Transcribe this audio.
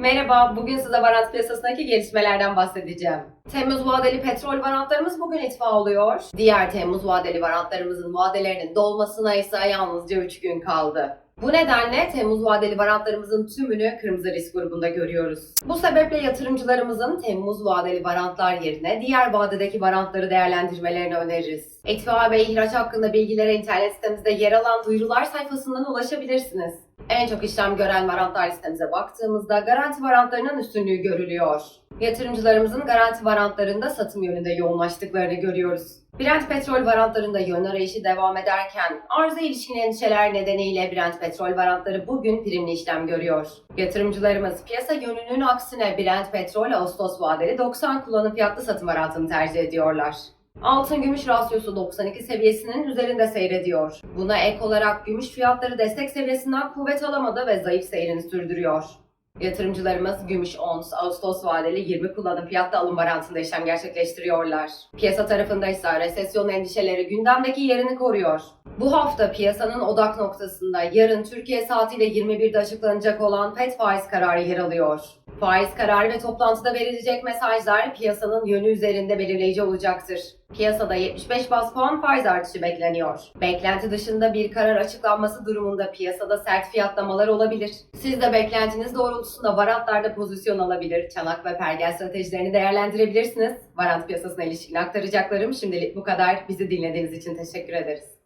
Merhaba, bugün size varant piyasasındaki gelişmelerden bahsedeceğim. Temmuz vadeli petrol varantlarımız bugün itfa oluyor. Diğer Temmuz vadeli varantlarımızın vadelerinin dolmasına ise yalnızca 3 gün kaldı. Bu nedenle Temmuz vadeli varantlarımızın tümünü kırmızı risk grubunda görüyoruz. Bu sebeple yatırımcılarımızın Temmuz vadeli varantlar yerine diğer vadedeki varantları değerlendirmelerini öneririz. İtfa ve ihraç hakkında bilgilere internet sitemizde yer alan duyurular sayfasından ulaşabilirsiniz. En çok işlem gören varantlar listemize baktığımızda garanti varantlarının üstünlüğü görülüyor. Yatırımcılarımızın garanti varantlarında satım yönünde yoğunlaştıklarını görüyoruz. Brent petrol varantlarında yön arayışı devam ederken arıza ilişkin endişeler nedeniyle Brent petrol varantları bugün primli işlem görüyor. Yatırımcılarımız piyasa yönünün aksine Brent petrol Ağustos vadeli 90 kullanım fiyatlı satım varantını tercih ediyorlar. Altın gümüş rasyosu 92 seviyesinin üzerinde seyrediyor. Buna ek olarak gümüş fiyatları destek seviyesinden kuvvet alamadı ve zayıf seyrini sürdürüyor. Yatırımcılarımız gümüş ons Ağustos vadeli 20 kullanım fiyatlı alım varantında işlem gerçekleştiriyorlar. Piyasa tarafında ise resesyon endişeleri gündemdeki yerini koruyor. Bu hafta piyasanın odak noktasında yarın Türkiye saatiyle 21'de açıklanacak olan FED faiz kararı yer alıyor. Faiz kararı ve toplantıda verilecek mesajlar piyasanın yönü üzerinde belirleyici olacaktır. Piyasada 75 bas puan faiz artışı bekleniyor. Beklenti dışında bir karar açıklanması durumunda piyasada sert fiyatlamalar olabilir. Siz de beklentiniz doğrultusunda varantlarda pozisyon alabilir, çanak ve pergel stratejilerini değerlendirebilirsiniz. Varant piyasasına ilişkin aktaracaklarım şimdilik bu kadar. Bizi dinlediğiniz için teşekkür ederiz.